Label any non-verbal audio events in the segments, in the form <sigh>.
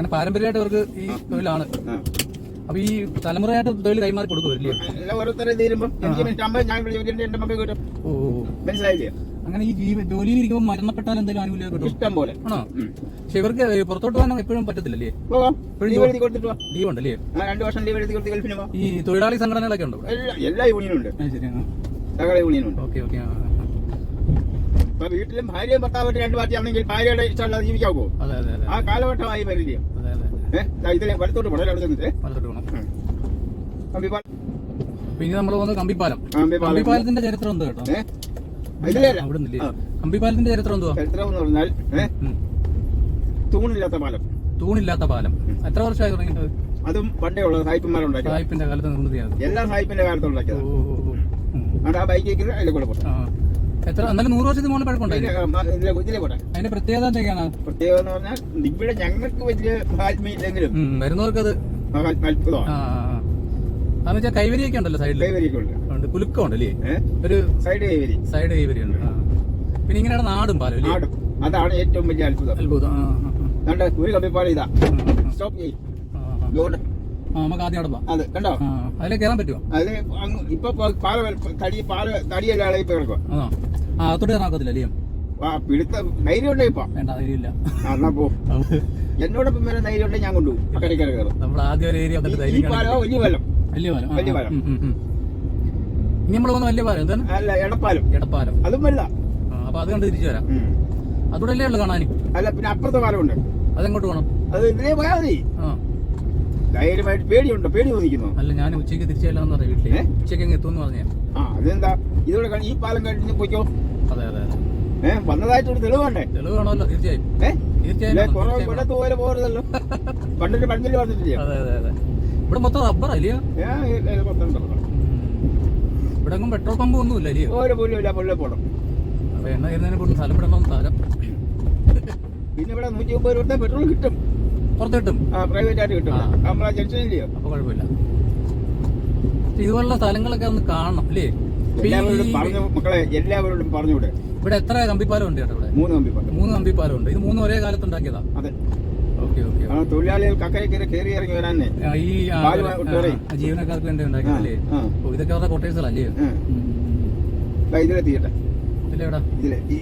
അങ്ങനെ പാരമ്പര്യമായിട്ട് അവർക്ക് ഈ തൊഴിലാണ്. അപ്പൊ ഈ തലമുറയായിട്ട് തൊഴിൽ കൈമാറി കൊടുക്കുമല്ലേ ഓ. മനസ്സിലായില്ലേ? അങ്ങനെ ഈ ജീവി ജോലിയിൽ ഇരിക്കുമ്പോൾ മരണപ്പെട്ടാൽ എന്തെങ്കിലും ആനുകൂല്യം കിട്ടും ഇഷ്ടം പോലെ. ആണോ. പക്ഷെ ഇവർക്ക് പുറത്തോട്ട് പോകാൻ എപ്പോഴും പറ്റത്തില്ലല്ലേ? ലീവ് ഉണ്ടല്ലേ? രണ്ടു വർഷം ലീവ് എഴുതി കൊടുത്ത് ഗൾഫിന് ഈ തൊഴിലാളി സംഘടനകളൊക്കെ ഉണ്ടോ? എല്ലാ യൂണിയനും ഉണ്ട്. ശരി. സകല യൂണിയനും ഉണ്ട്. ഓക്കെ ഓക്കെ ഇപ്പൊ വീട്ടിലും ഭാര്യയും ഭർത്താവായിട്ട് രണ്ട് പാർട്ടിയാണെങ്കിൽ ഭാര്യയുടെ ഇഷ്ടമല്ലാതെ ജീവിക്കാവോ? ആ കാലഘട്ടമായി ഇതിലെ വലത്തോട്ട് പോകണം വലത്തോട്ട് പോകണം പിന്നെ നമ്മൾ പോകുന്നത് കമ്പിപ്പാലം. കമ്പിപ്പാലം. കമ്പിപ്പാലത്തിന്റെ ചരിത്രം എന്താ കേട്ടോ? കമ്പിപ്പാലത്തിന്റെ ചരിത്രം എന്തുവാ? ചരിത്രം എന്ന് പറഞ്ഞാൽ. തൂണില്ലാത്ത പാലം. തൂണില്ലാത്ത പാലം. എത്ര വർഷമായി തുടങ്ങിയിട്ട് അതും പണ്ടേ ഉള്ളത് സായിപ്പന്മാരുണ്ടാക്കി സായിപ്പിന്റെ കാലത്ത് നിർമ്മിതിയാണ് എല്ലാ സായിപ്പിന്റെ കാലത്ത് ഓ ഉണ്ടാക്കിയത് ഓ, ഓ. ആ ബൈക്കിൽ അതിലെ കൂടെ. എത്ര? എന്നാലും നൂറ് വർഷത്തിന് മുകളിൽ പഴക്കമുണ്ടായിരുന്നു അതിന്റെ പ്രത്യേകത എന്തൊക്കെയാണ്? പ്രത്യേകത എന്ന് പറഞ്ഞാൽ ഇവിടെ ഞങ്ങൾക്ക് വലിയ ആത്മീയില്ലെങ്കിലും ഉം, വരുന്നവർക്ക് അത് അതെന്ന് വെച്ചാൽ കൈവരിയൊക്കെ ഉണ്ടല്ലോ സൈഡിൽ ഉണ്ട്. കുലുക്കം ഉണ്ടല്ലേ? ഒരു സൈഡ് കൈവരി. സൈഡ് കൈവരി ഉണ്ട്. പിന്നെ ഇങ്ങനെയാണ് നാടും പാലും അതാണ് ഏറ്റവും വലിയ അത്ഭുതം. അത്ഭുതം. ഒരു കമ്പിപ്പാട് ഇതാ. സ്റ്റോപ്പ് ചെയ്യും. നമുക്ക് ആദ്യം അവിടെ അതെ. കണ്ടോ? ആ കയറാൻ പറ്റുമോ? അത് അങ്ങ് ഇപ്പൊ പാല തടി പാല തടിയല്ലാതെ ഇപ്പൊ കിടക്കുക ആ അകത്തോട്ട് കയറാൻ ഒക്കത്തില്ല അല്ലേ? ആ പിടുത്ത ധൈര്യം ഉണ്ടേ ഇപ്പൊ? വേണ്ട എന്നാ പോ. എന്നോടൊപ്പം വരെ ധൈര്യം ഉണ്ടെങ്കിൽ ഞാൻ കൊണ്ടുപോകും. കയറും ആദ്യം ഒരു ഏരിയ വലിയ പാലം? വലിയ പാലം. പാലം. ഇനി നമ്മൾ വലിയ പാലം എന്താണ്? അല്ല എടപ്പാലം. എടപ്പാലം. അതും അപ്പൊ കണ്ട് തിരിച്ചു വരാം. അതുകൂടെ അല്ലേ ഉള്ളു കാണാനും? അല്ല പിന്നെ അപ്പുറത്തെ പാലം ഉണ്ട്. അതെങ്ങോട്ട് പോകണം അത് ഇതിലേ പോയാൽ മതി. ആ. ധൈര്യമായിട്ട് പേടിയുണ്ട്? പേടി തോന്നിക്കുന്നു? അല്ല ഞാൻ ഉച്ചയ്ക്ക് തിരിച്ചു ചെല്ലാന്ന് പറയാം വീട്ടിൽ ഏ? ഉച്ചയ്ക്ക് അങ്ങ് എത്തുമെന്ന് ആ അതെന്താ? ഇതോടെ ഈ പാലം കഴിഞ്ഞ് പോയിക്കോ. അതെ അതെ ഏഹ് വന്നതായിട്ട് ഒരു തെളിവ് വേണ്ടേ തെളിവ് വേണമല്ലോ തീർച്ചയായും. ഏഹ് പോലെ പോകരുതല്ലോ പണ്ടൊരു വന്നിട്ടില്ല? അതെ അതെ അതെ. ഇവിടെ മൊത്തം റബ്ബർ അല്ലയോ ഇവിടെ എങ്ങും പെട്രോൾ പമ്പ് ഒന്നും ഇല്ല അല്ലയോ പോലും ഇല്ല പോണം. അപ്പൊ എണ്ണ കയറുന്നതിനെ പോലും സ്ഥലം വിടണം സ്ഥലം. പിന്നെ ഇവിടെ നൂറ്റി മുപ്പത് രൂപ പെട്രോൾ കിട്ടും. പുറത്ത് കിട്ടും പ്രൈവറ്റ് ആയിട്ട് കിട്ടും. ആ. നമ്മളെ ജംഗ്ഷനില്ലയോ അപ്പൊ കുഴപ്പമില്ല. പക്ഷെ ഇതുപോലുള്ള സ്ഥലങ്ങളൊക്കെ ഒന്ന് കാണണം അല്ലേ? എല്ലാവരോടും പറഞ്ഞു മക്കളെ എല്ലാവരോടും പറഞ്ഞുകൂടെ ഇവിടെ എത്ര കമ്പിപ്പാലം ഉണ്ട് ചേട്ടാ ഇവിടെ? മൂന്ന് കമ്പിപ്പാലം. മൂന്ന് കമ്പിപ്പാലം ഉണ്ട്. ഇത് മൂന്ന് ഒരേ കാലത്ത് ഉണ്ടാക്കിയതാ അതെ. ഓക്കെ ഓക്കെ തൊഴിലാളികൾക്ക് അക്കരെ കയറി കയറി ഇറങ്ങി വരാനേ ഈ. ജീവനക്കാർക്ക് വേണ്ടി ഉണ്ടാക്കിയതല്ലേ? ഓ ഇതൊക്കെ അവരുടെ കൊട്ടേഴ്സുകളല്ലേ ഇതിലെത്തിയിട്ടെ ഇതിലെ തീയട്ടെ ഇതിലെ ഈ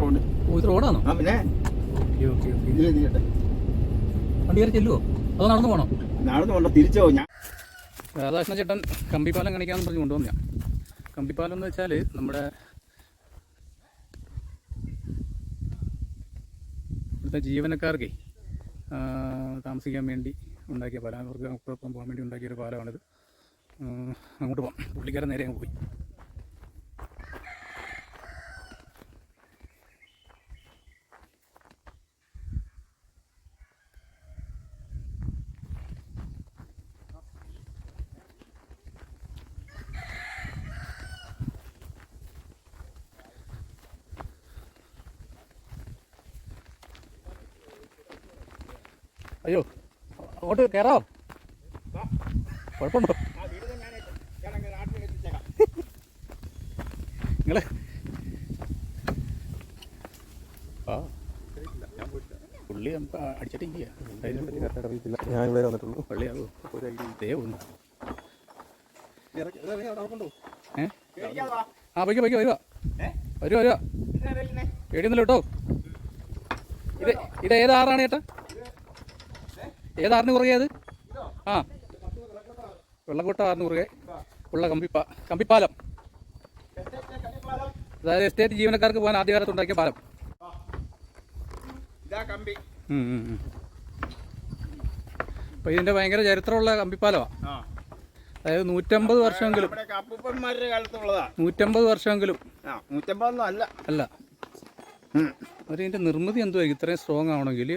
റോഡ്. ഓ ഇത് റോഡാണോ? പിന്നെ? Okay okay okay. ഇതിലെ തീയട്ടെ വണ്ടി കയറി ചെല്ലുവോ? അതോ നടന്നു പോകണോ നടന്നു കൊണ്ട് തിരിച്ചോ ഞാൻ. രാധാകൃഷ്ണ ചേട്ടൻ കമ്പിപ്പാലം കാണിക്കാന്ന് പറഞ്ഞ് കൊണ്ടുവന്ന കമ്പിപ്പാലം എന്ന് വെച്ചാൽ നമ്മുടെ ഇവിടുത്തെ ജീവനക്കാർക്ക് താമസിക്കാൻ വേണ്ടി ഉണ്ടാക്കിയ പാലം. അവർക്ക് പോകാൻ വേണ്ടി ഉണ്ടാക്കിയ ഒരു പാലമാണിത്. അങ്ങോട്ട് പോകാം പുള്ളിക്കാരൻ നേരെ അങ്ങ് പോയി. അയ്യോ അങ്ങോട്ട് കയറാം കുഴപ്പമുണ്ടോ? നിങ്ങൾ ആ പുള്ളി നമുക്ക് അടിച്ചിട്ടില്ല ഞാൻ ഇവിടെ വന്നിട്ടുള്ളൂ ഒന്ന് ഏ? ആ പൈക്ക് പൈക്ക് വരുവാ വരുവാ വരുവാ പേടിയൊന്നുമില്ല കേട്ടോ. ഇത് ഇത് ഏതാറാണ് ചേട്ടാ? ഏത് ആറിന് കുറുകെ അത്? ആ. വെള്ളക്കോട്ട ആറിന് പുറകെ ഉള്ള കമ്പിപ്പാ കമ്പിപ്പാലം അതായത് എസ്റ്റേറ്റ് ജീവനക്കാർക്ക് പോകാൻ ആദ്യകാലത്ത് ഉണ്ടാക്കിയ പാലം. അപ്പൊ ഇതിന്റെ ഭയങ്കര ചരിത്രമുള്ള കമ്പിപ്പാലമാണ് ആ. അതായത് നൂറ്റമ്പത് വർഷമെങ്കിലും. അപ്പൂപ്പന്മാരുടെ കാലത്തുള്ളതാ. നൂറ്റമ്പത് വർഷമെങ്കിലും. നൂറ്റമ്പതൊന്നും അല്ല. അല്ല. അവരതിന്റെ നിർമ്മിതി എന്തുവായിരിക്കും ഇത്രയും സ്ട്രോങ് ആവണമെങ്കിൽ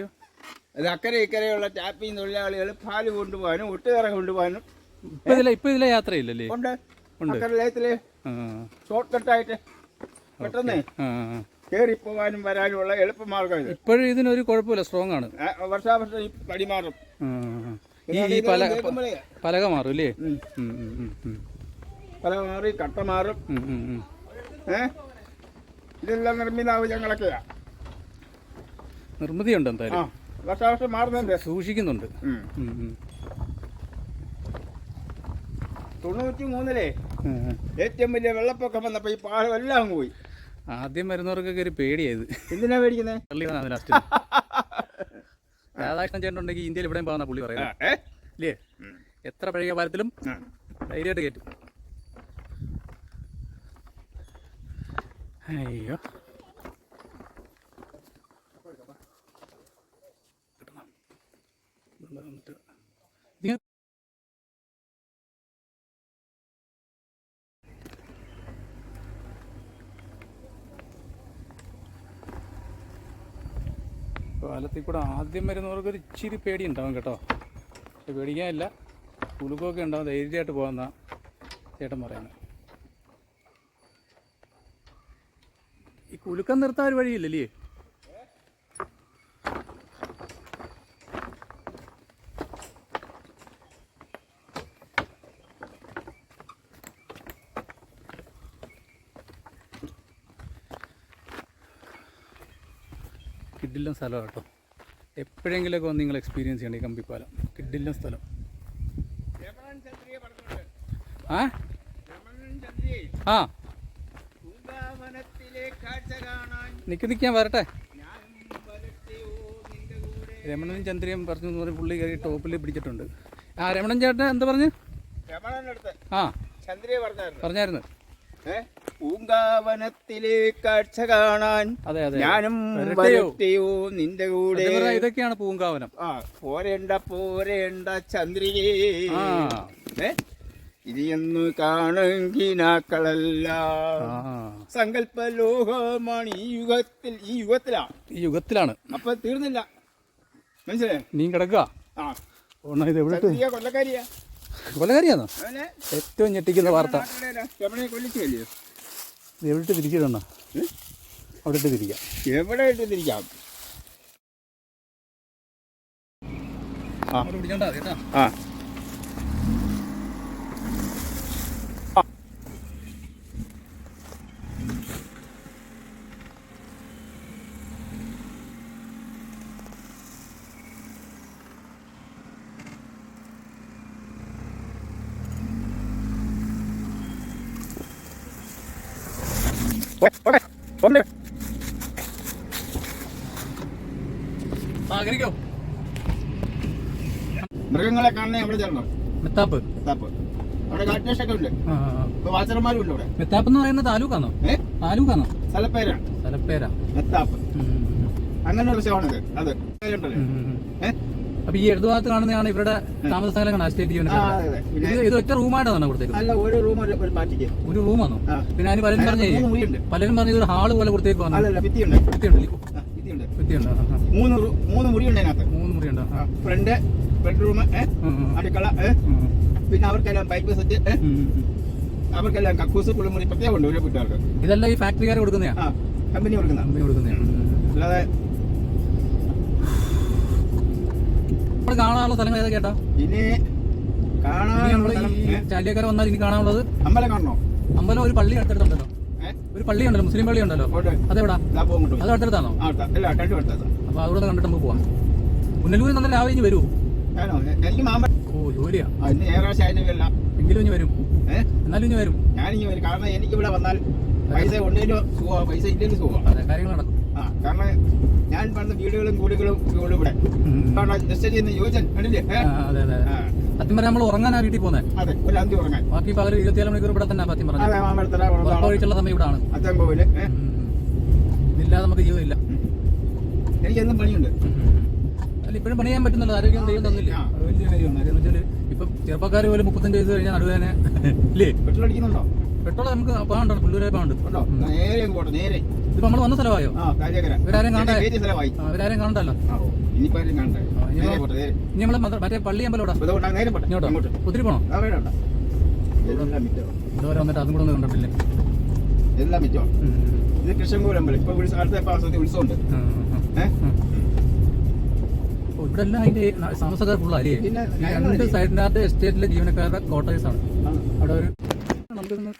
ഇത് അക്കരെ ഇക്കരെയുള്ള ടാപ്പിംഗ് തൊഴിലാളികൾ പാൽ കൊണ്ടുപോകാനും ഒട്ടുകറ കൊണ്ടുപോകാനും ഇപ്പൊ ഇതിലെ ഇപ്പം ഇതിലെ യാത്രയില്ലല്ലേ? ഉണ്ട്. അക്കരെ ലയത്തിൽ ഷോർട്ട് കട്ടായിട്ട് പെട്ടെന്ന് പോകാനും വരാനുമുള്ള എളുപ്പമാർഗം ഇപ്പോഴും ഇതിനൊരു കുഴപ്പമില്ല സ്ട്രോങ് ആണ്. വർഷാവർഷം ഈ പടി മാറും. ഈ ഈ പല പലക മാറും അല്ലേ? ഉം. ഉം, ഉം, ഉം, ഉം. പല മാറി കട്ട മാറും. ഉം, ഉം, ഉം. ഏ? ഇതെല്ലാം നിർമ്മിതാവ് ഞങ്ങളൊക്കെയാ. നിർമ്മിതിയുണ്ട് ഉണ്ടെന്തായാലും എന്തായാലും വർഷാവർഷം മാറുന്നുണ്ട് സൂക്ഷിക്കുന്നുണ്ട്. തൊണ്ണൂറ്റി മൂന്നിലെ. ഏറ്റവും വലിയ വെള്ളപ്പൊക്കം വന്നപ്പോ ഈ പാലം എല്ലാം പോയി. ആദ്യം വരുന്നവർക്കൊക്കെ ഒരു പേടിയായത്. എന്തിനാ പേടിക്കുന്നത് ലാസ്റ്റ് <laughs> രാധാകൃഷ്ണൻ ചേട്ടൻ ഇന്ത്യയിൽ ഇവിടെയും പോകുന്ന പുള്ളി പറയുന്നത്. ഇല്ലേ? എത്ര പഴയ പാലത്തിലും ആ. ധൈര്യമായിട്ട് കയറ്റും അയ്യോ ഇത് പാലത്തിൽ കൂടെ ആദ്യം വരുന്നവർക്ക് ഒരു ഇച്ചിരി പേടി ഉണ്ടാവും കേട്ടോ. പക്ഷെ പേടിക്കാനില്ല. കുലുക്കമൊക്കെ ഉണ്ടാവും. ധൈര്യമായിട്ട് പോകുന്ന ചേട്ടൻ പറയുന്നത്. ഈ കുലുക്കം നിർത്താൻ ഒരു വഴിയില്ലല്ലേ? കിഡിലും സ്ഥലം കേട്ടോ. എപ്പോഴെങ്കിലുമൊക്കെ വന്ന് നിങ്ങൾ എക്സ്പീരിയൻസ് ചെയ്യണം ഈ കമ്പിപ്പാലം. കിഡിലും സ്ഥലം. ചന്ദ്രിയെ ആ? ചന്ദ്രിയെ ആ. നിക്ക് നിൽക്കി നിൽക്കാൻ വരട്ടെ. രമണൻ രമണനും പറഞ്ഞു എന്ന് പറഞ്ഞ് പുള്ളി കയറി ടോപ്പിൽ പിടിച്ചിട്ടുണ്ട്. ആ രമണൻ ചേട്ടൻ എന്താ പറഞ്ഞു? ആ. ചന്ദ്രിയ പറഞ്ഞായിരുന്നു. ഏ? പൂങ്കാവനത്തിലെ കാഴ്ച കാണാൻ അതെ അതെ. ഞാനും വരട്ടെയോ? നിന്റെ കൂടെ. ഇതൊക്കെയാണ് പൂങ്കാവനം. ആ പോരേണ്ട പോരേണ്ട ചന്ദ്രികേ? ഇനിയൊന്നു കാണുകിനാക്കളല്ല ആ. സങ്കല്പ ലോകമാണ് ഈ യുഗത്തിൽ ഈ യുഗത്തിലാണ് ഈ യുഗത്തിലാണ്. അപ്പൊ തീർന്നില്ല. മനസ്സിലായോ? നീ കിടക്കുക. ആ. ഇത് എവിടെ കൊല്ലക്കാരിയാ. കൊലകാരിയാണോ ഏറ്റവും ഞെട്ടിക്കുന്ന വാർത്ത. കൊല്ലിച്ചു എവിടെ തിരിച്ചിടണം? അവിടെ ഇട്ട് തിരിക്കാം. എവിടെ തിരിക്കാം? ആ. മൃഗങ്ങളെ കാണണേ എവിടെ ചെല്ലണം മെത്താപ്പ്. മെത്താപ്പ്. അവിടെ കാറ്റേഷൊക്കെ ഉണ്ട്. വാച്ചർമാരും ഉണ്ട് ഇവിടെ. മെത്താപ്പ് എന്ന് പറയുന്നത് താലൂക്കാണോ താലൂക്കാണോ സ്ഥലപ്പേരാണ്. സ്ഥലപ്പേരാ. മെത്താപ്പ്. അങ്ങനെയുള്ള സ്ഥലമാണിത് അത്. ഉണ്ടല്ലോ ഉം, ഉം, ഉം. ഏ? അപ്പൊ ഈ ഇടതുഭാഗത്ത് കാണുന്നതാണ് ഇവരുടെ താമസ സ്ഥലങ്ങളാണ് സ്റ്റേറ്റ് ആ ജീവനക്കാർ അതെ അതെ. പിന്നെ ഇത് ഒറ്റ റൂമായിട്ടാണ് കൊടുത്തേക്കുന്നത് ഒരു റൂമാണോ? പിന്നെ അതിന് പലരും പറഞ്ഞേ പലരും പറഞ്ഞ ഇതൊരു ഹാൾ പോലെ കൊടുത്തേക്ക്. മൂന്ന് മൂന്ന് മുറിയുണ്ട് അതിനകത്ത്. മൂന്ന് മുറിയുണ്ടോ. Front bedroom. അടുക്കള പിന്നെ അവർക്കെല്ലാം പൈപ്പ് സെറ്റ്. അവർക്കെല്ലാം കക്കൂസ് കുളിമുറി പ്രത്യേകം ഉണ്ട് ഓരോ വീട്ടുകാർക്ക് ഇതെല്ലാം ഈ ഫാക്ടറിക്കാർ കൊടുക്കുന്നതാണ് കമ്പനി കൊടുക്കുന്ന കമ്പനി കൊടുക്കുന്നതാണ് അല്ലാതെ കാണാനുള്ള സ്ഥലങ്ങൾ ഏതാ കേട്ടോ ഇനി ഈ വന്നാൽ ഇനി കാണാനുള്ളത് അമ്പലം കാണണോ? അമ്പലം ഒരു പള്ളി അടുത്തടുത്തുണ്ടല്ലോ. ഒരു പള്ളി ഉണ്ടല്ലോ മുസ്ലിം പള്ളി ഉണ്ടല്ലോ. അതെവിടാ? അത് അടുത്തടുത്താണോ? അപ്പൊ അവിടെ കണ്ടിട്ട് നമുക്ക് പോവാം. പുനലൂരിൽ നിന്ന് രാവിലെ ഇനി വരുമോ ഓ ജോലിയാ. എങ്കിലും ഇനി വരും. എന്നാലും ഇനി വരും. ഞാൻ വരും. കാരണം എനിക്ക് ഇവിടെ വന്നാൽ പൈസ ഉണ്ടെങ്കിലും സുഖമാണ് പൈസ ഇല്ലെങ്കിലും സുഖമാണ് കാര്യങ്ങൾ നടക്കും. കാരണം ഞാൻ പണ്ട് വീടുകളും കൂടുകളും ഇവിടെ. സത്യം പറഞ്ഞാൽ നമ്മൾ ഉറങ്ങാനാ വീട്ടിൽ പോകുന്നത് അതെ ഒരു അന്തി ഉറങ്ങാൻ. ബാക്കി പകൽ ഇരുപത്തിയേഴ് മണിക്കൂർ ഇവിടെ തന്നെ സത്യം പറഞ്ഞു. ഒഴിച്ചുള്ള സമയം ഇവിടെ ഏ? ഇതില്ലാതെ നമുക്ക് ജീവിതമില്ല എനിക്ക് എന്നും പണിയുണ്ട്. അല്ല ഇപ്പോഴും പണി ചെയ്യാൻ പറ്റുന്നുള്ളൂ ആരോഗ്യം ദൈവം തന്നില്ല? വലിയ കാര്യമാണ്. ഇപ്പം ചെറുപ്പക്കാർ പോലും മുപ്പത്തഞ്ച് വയസ്സ് കഴിഞ്ഞാൽ നടുവേനെ <laughs> ഇല്ലേ? പെട്രോൾ അടിക്കുന്നുണ്ടോ? പെട്രോൾ നമുക്ക് പാണ്ട് പിള്ളേരെ പാണ്ട്. ഉണ്ടോ? നേരെ പോട്ടെ നേരെ. ഇപ്പൊ നമ്മൾ വന്ന സ്ഥലമായോ? ഇവരാരും ഇവരാരും കാണണ്ടല്ലോ? ഇനി നമ്മളെ മറ്റേ പള്ളി അമ്പലോടാ ഒത്തിരി പോണോ? ഇതുവരെ വന്നിട്ട് അതും കൂടെ ഒന്നും കണ്ടിട്ടില്ല. എല്ലാം. ഇത് അമ്പലം. ഇപ്പൊ അടുത്ത ഉത്സവമുണ്ട്. ഇവിടെ എല്ലാം അതിന്റെ താമസക്കാർ പിന്നെ രണ്ട് സൈഡിനകത്ത് എസ്റ്റേറ്റിലെ ജീവനക്കാരുടെ ക്വാർട്ടേഴ്സ് ആണ്. അവിടെ ഒരു നമുക്കൊന്ന്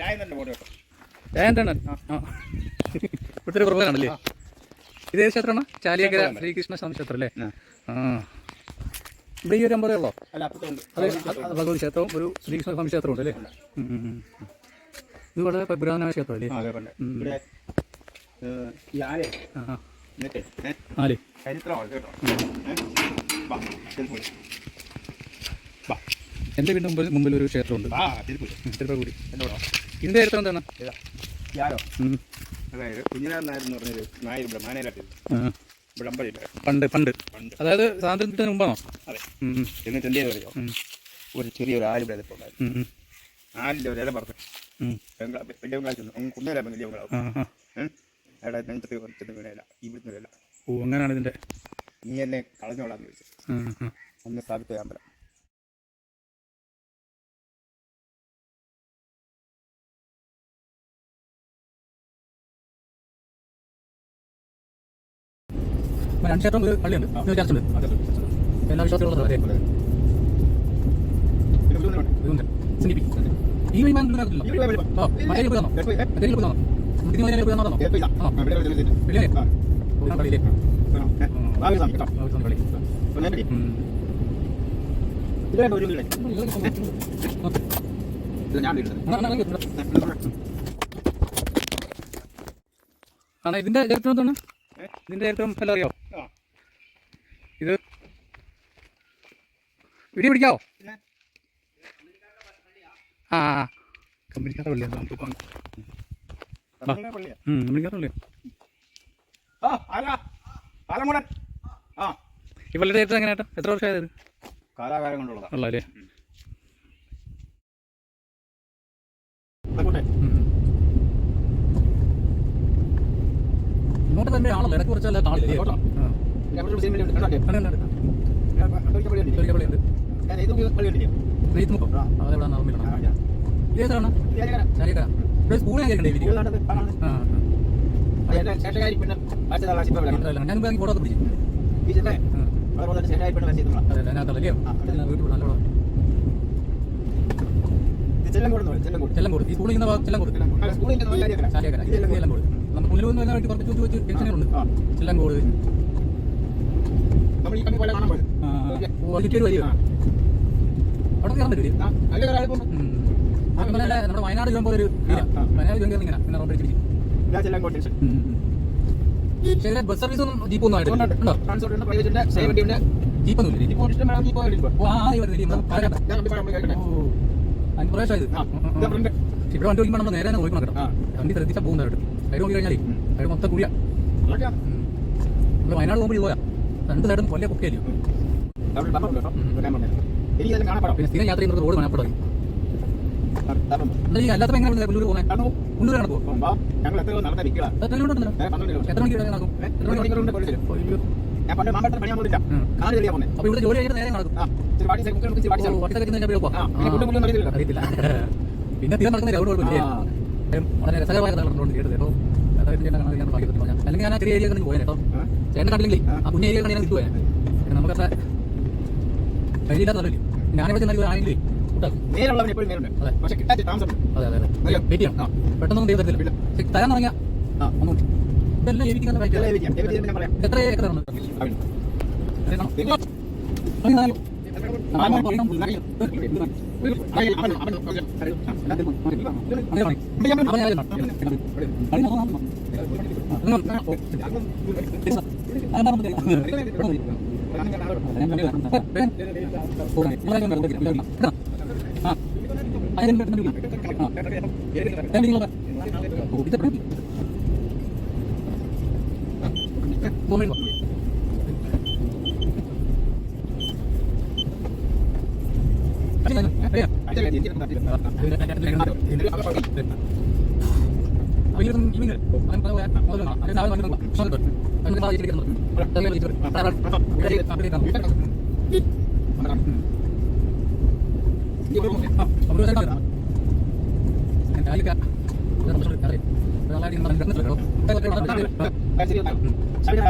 രായം തന്നെ പോട്ടെ കേട്ടോ. ഏതാണ് ആ. ഇവിടുത്തെ ഒരു പ്രൊഫൈലാണല്ലേ ഇത് ഏത് ക്ഷേത്രമാണ്? ചാലിയക്കര ശ്രീകൃഷ്ണ സ്വാമി ക്ഷേത്രം അല്ലേ? ആ. ഇവിടെ ഈ ഒരു അമ്പതേ ഉള്ളോ? ഭഗവതി ക്ഷേത്രവും ഒരു ശ്രീകൃഷ്ണ സ്വാമി ക്ഷേത്രവും ഉണ്ട്. അല്ലേ. ഇത് വളരെ പുരാതനമായ ക്ഷേത്രം അല്ലേ ആലേ. ചരിത്രമാണ് കേട്ടോ. എന്റെ വീടിന് മുമ്പിൽ മുമ്പിൽ ഒരു ക്ഷേത്രമുണ്ട്. പോയി. തിരുപ്പൂടി എന്നോടോ? ഇതിന്റെ ചരിത്രം എന്താണ് ഇതാ. ഈ ആരോ ഉം. അതായത് കുഞ്ഞിനാഥൻ നായർ എന്ന് പറഞ്ഞൊരു നായർ ഇവിടെ മാനേരാട്ടിൽ. ആ. പണ്ട് പണ്ട്. പണ്ട്. അതായത് സ്വാതന്ത്ര്യത്തിന് മുമ്പാണോ? അതെ. എന്നിട്ട് എന്ത് ചെയ്തോ ഒരു ചെറിയൊരു ആൽ ഇവിടെ ഉണ്ടായിരുന്നു. ആലിന്റെ ഒരു ഇല പറഞ്ഞു വലിയ വലിയ ആ ആ? അവിടെ നെഞ്ചത്ത് വീണയില്ല ഇവിടുന്ന് ഓ അങ്ങനെയാണ് ഇതിന്റെ നീ എന്നെ കളഞ്ഞോളാന്ന് ചോദിച്ചു. ആ, ആ. അന്ന് സ്ഥാപിച്ച അമ്പലം. വീട് തന്നെ. എന്നാ, എന്നാ, എന്നാ, എന്നാ. ഏ, ആണ് ഇതിന്റെ ചരിത്രം എന്താണ്? ഇതിന്റെ ചരിത്രം എല്ലാം അറിയാവോ ആ. ഇത് വീഡിയോ പിടിക്കാവോ ആ. കമ്പനിക്കാരുടെ പള്ളിയാണ് നമുക്ക് പള്ളിയാ. കമ്പനിക്കാരുടെ പള്ളി ആ, ആരാ? ആലമുടൻ. ആ, ഈ പള്ളിയുടെ ചരിത്രം എങ്ങനെയാട്ടോ എത്ര വർഷമായത്? കാലാകാലം കൊണ്ടുള്ളതാ ഉള്ള അല്ലേ ഇങ്ങോട്ട് തന്നെ ആണല്ലോ ഇടയ്ക്ക് കുറച്ചല്ല കാണില്ലേ ഇങ്ങോട്ടോ? ഞാൻ ഇവിടെ ഒരു സിനിമയിൽ ഉണ്ട്. കണ്ടോ? ഞാൻ കത്തോലിക്ക പള്ളിയുണ്ട്. പള്ളിയുണ്ട് ഞാൻ ഇത് പള്ളിയുണ്ടില്ലേ? റീത്ത് മുക്കോ ആ. അതെവിടെ ആ, നടന്നില്ല ഞാൻ. ഇത് ഏതാണ് ഇത് ഞാൻ കണ്ടു. ചാലിയക്കര ഇവിടെ സ്കൂളിൽ കയറിണ്ടേ ഇത് വീഡിയോ കണ്ടത് കാണാണ്. ആ അത് എന്റെ ശേഷകാരി പെണ്ണ് വരച്ചതാണ് ശില്പം ഇവിടെ കണ്ടത്. ഞാൻ ബാങ്ക് ഫോട്ടോ പിടിച്ചു ഈ ചിത്രം അതുപോലെ തന്നെ ശേഷകാരി പെണ്ണ് വരച്ചിട്ടുള്ള അതെ അതിനകത്തല്ലേ ആ, അതെ. വീട്ടിൽ നല്ല ഇത് ചെല്ലംകോട് എന്ന് പറയും, ചെല്ലംകോട്. ചെല്ലംകോട് ഈ സ്കൂളിൽ നിന്ന് ചെല്ലംകോട് ചെല്ലംകോട്. അല്ല, സ്കൂളിൽ നിന്ന് കാര്യമല്ല. ചാലിയക്കര ഇത് ചെല്ലംകോട്. ചെല്ലംകോട് നമ്മൾ മുന്നിൽ വന്ന് കുറച്ച് ചോദിച്ച് ആ. ചെല്ലംകോട് നമ്മൾ ഈ പോലെ കാണാൻ വയനാട് പോലെ ഒരു. വയനാട് ഇങ്ങനെ പിന്നെ റോഡ് ബസ് സർവീസ് ഒന്നും ജീപ്പ് ഒന്നും ഉണ്ട്. പോയി. ഇവിടെ വണ്ടി ഓടിക്കുമ്പോൾ നമ്മൾ നേരെ ഓടിക്കണം കേട്ടോ. വണ്ടി ശ്രദ്ധിച്ചാൽ പോകുന്നതായിട്ട് കയറി നോക്കി കഴിഞ്ഞാലേ കയറി മൊത്തം കുഴിയാ. വയനാട് പോകുമ്പോൾ ഇതുപോയാ രണ്ട് സൈഡും കൊല്ലം പൊക്കിയല്ലോ. പിന്നെ സ്ഥിരം യാത്ര ചെയ്യുന്നത് റോഡ് അല്ലാത്തപ്പോൾ എങ്ങനെ പുല്ലൂർ പോകുന്നത്? പുല്ലൂർ എത്ര കിലോമീറ്റർ എത്ര മണിക്ക് നടക്കും അപ്പൊ ഇവിടെ ജോലി കഴിഞ്ഞിട്ട് നേരെ നടക്കും പിന്നെ അറിയത്തില്ല തീരെ നടക്കുന്നില്ല അവിടെ കുഴപ്പമില്ല വളരെ രസകരമായ കേട്ടത് കേട്ടോ ഞാൻ ഭാഗ്യത്തിൽ പറഞ്ഞാൽ അല്ലെങ്കിൽ ഞാൻ ആ ചെറിയ ഏരിയ പോയത് കേട്ടോ. ചേട്ടൻ കണ്ടില്ലേ ആ കുഞ്ഞ ഏരിയ ഞാൻ കിട്ടുപോയെ നമുക്ക് അത്ര വഴിയില്ലാത്തതല്ലേ ഞാനിവിടെ ആയെങ്കിലേ കൂട്ടാക്കും നേരുള്ളവൻ എപ്പോഴും നേരുണ്ട് അതെ. പക്ഷെ കിട്ടാത്ത താമസം അതെ അതെ അതെ വെയിറ്റ് ചെയ്യണം ആ. പെട്ടെന്നൊന്നും ചെയ്ത് തരത്തില്ല തരാൻ തുടങ്ങിയാ ആ. ഒന്നും ഇതെല്ലാം ഞാൻ പറയാം എത്ര ഏക്കർ ആണ് അവൻ. അച്ഛനെ ശരി,